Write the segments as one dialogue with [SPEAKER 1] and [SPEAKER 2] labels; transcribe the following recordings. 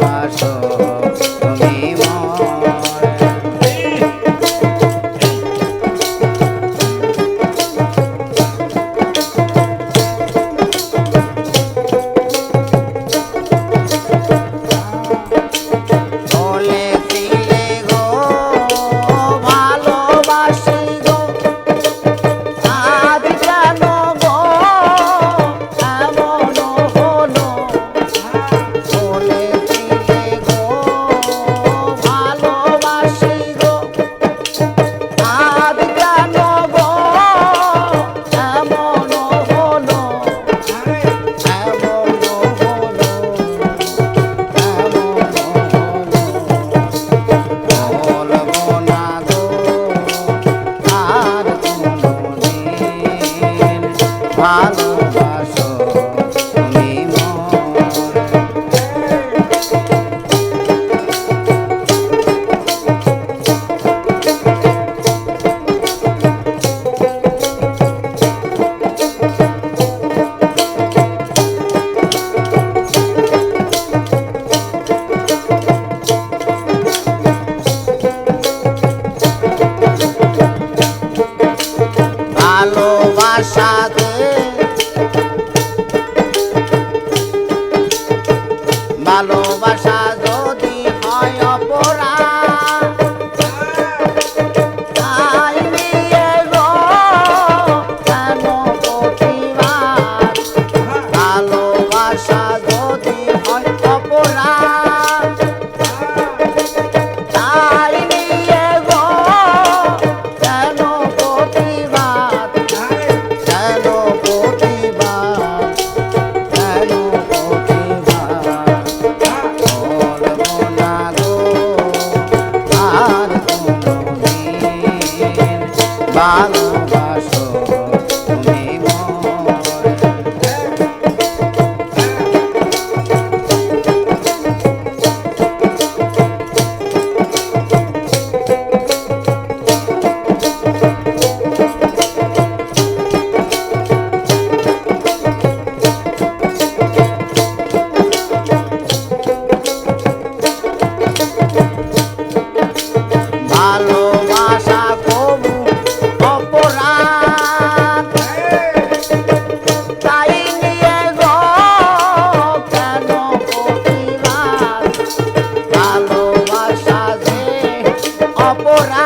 [SPEAKER 1] বাসর ভালোবাসা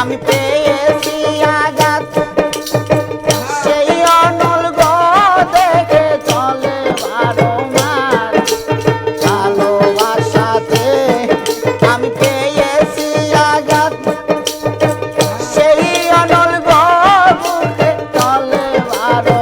[SPEAKER 1] আমি পেয়েছি আঘাত। সেই অনল গো দেখে চলে বারো মার ভালোবাসাতে আমি পেয়েছি আঘাত। সেই অনল গো দেখে চলে বারো